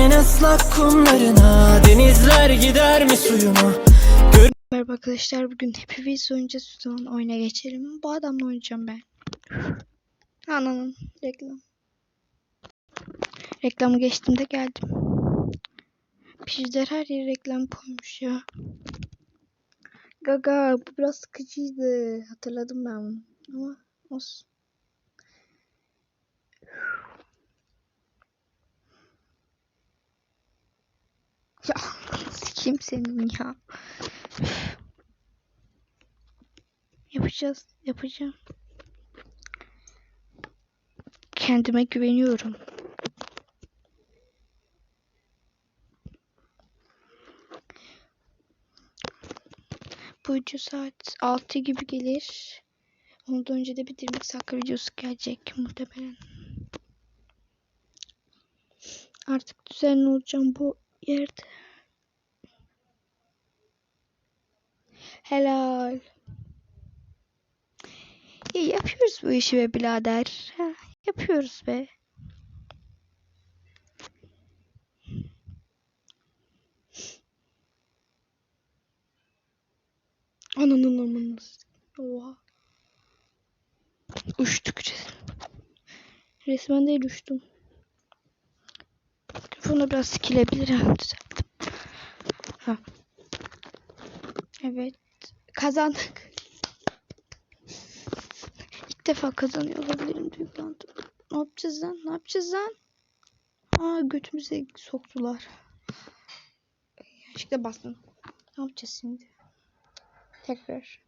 Şehrimin ıslak kumlarına Denizler gider mi suyuma Merhaba arkadaşlar bugün Happy Wheels oynayacağız o zaman oyuna geçelim. Bu adamla oynayacağım ben. Ananın reklam. Reklamı geçtim de geldim. Pijler her yere reklam koymuş ya. Gaga bu biraz sıkıcıydı. Hatırladım ben bunu. Ama olsun. Ya sikeyim senin ya. Yapacağız. Yapacağım. Kendime güveniyorum. Bu video saat 6 gibi gelir. Ondan önce de bir 20 dakika videosu gelecek muhtemelen. Artık düzenli olacağım bu yerde. Helal. Ya yapıyoruz bu işi be birader. Ha, yapıyoruz be. Ananın amını. s- Oha. Uçtuk resmen. Resmen değil uçtum. Mikrofonu biraz sikilebilir ha. Düzelttim. Ha. Evet. Kazandık. İlk defa kazanıyor olabilirim duygulandım. Ne yapacağız lan? Ne yapacağız lan? Aa götümüze soktular. Yanlışlıkla bastım. Ne yapacağız şimdi? Tekrar.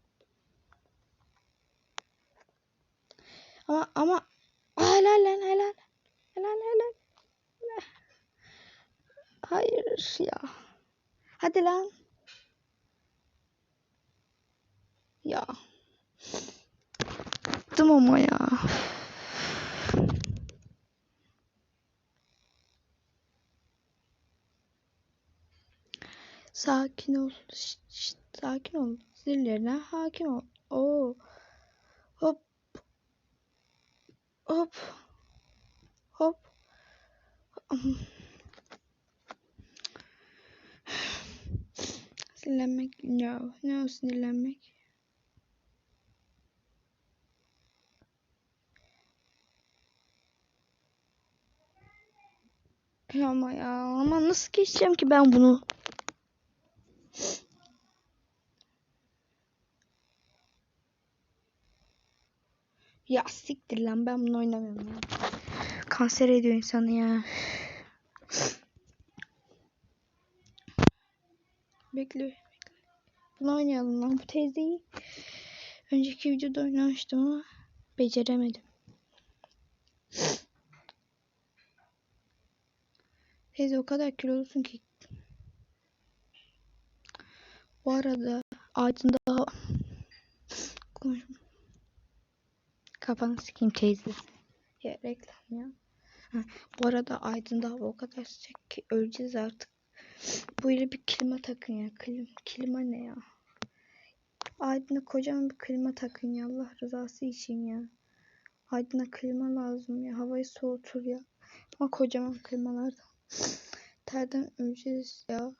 Ama ama helal lan. Helal helal. helal. Hayır ya. Hadi lan. Ya. Bıktım ama ya. Sakin ol. Şşt, şşt, sakin ol. Sinirlerine hakim ol. Oo. Hop. Hop. Hop. Sinirlenmek. No. No sinirlenmek. Ama ya ama nasıl geçeceğim ki ben bunu? Ya siktir lan ben bunu oynamıyorum ya. Kanser ediyor insanı ya. Bekle. bekle. Bunu oynayalım lan bu teyzeyi. Önceki videoda oynamıştım ama beceremedim. Teyze o kadar kilolusun ki. Bu arada Aydın daha konuşma. Kafanı sikeyim teyze. Ya reklam ya. Bu arada Aydın'da hava o kadar sıcak ki öleceğiz artık. Bu ile bir klima takın ya. Klim, klima ne ya? Aydın'a kocaman bir klima takın ya. Allah rızası için ya. Aydın'a klima lazım ya. Havayı soğutur ya. Ama kocaman klimalardan. Terden öleceğiz ya.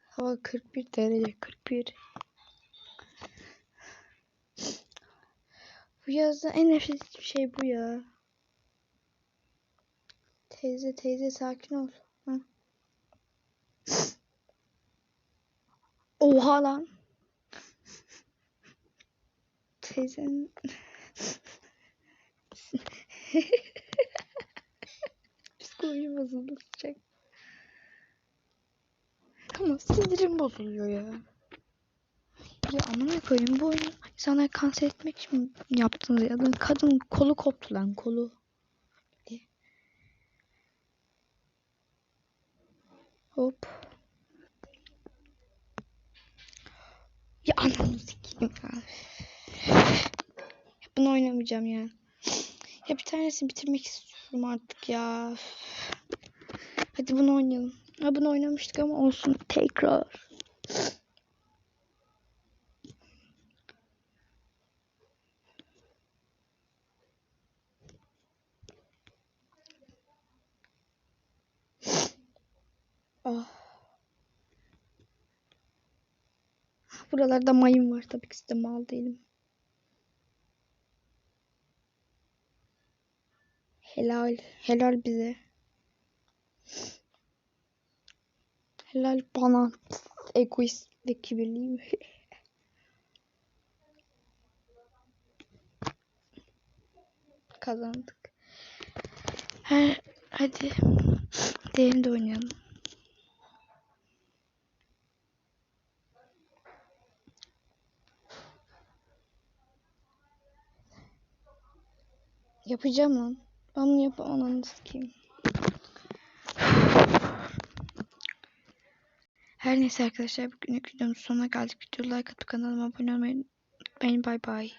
Hava 41 derece. 41. Bu yazda en nefret ettiğim şey bu ya. Teyze teyze sakin ol. Ha. Oha lan. Teyzenin psikolojim bozuldu sıcak. Ama sinirim bozuluyor ya. Ya amına koyayım bu oyunu insanları kanser etmek için yaptınız ya? Kadın kolu koptu lan kolu. Hop. Ya ananı sikeyim ya. Bunu oynamayacağım ya. Ya bir tanesini bitirmek istiyorum artık ya. Hadi bunu oynayalım. Ha bunu oynamıştık ama olsun tekrar. Ah. Buralarda mayın var tabii ki size mal değilim. Helal. Helal bize. Helal bana. Egoist ve kibirliyim. Kazandık. Her, hadi. Diğerini de oynayalım. Yapacağım lan. Ben bunu yapamam ananı sikeyim. Her neyse arkadaşlar bugünlük videomuzun sonuna geldik. Video like atıp kanalıma abone olmayı unutmayın. Bay bay.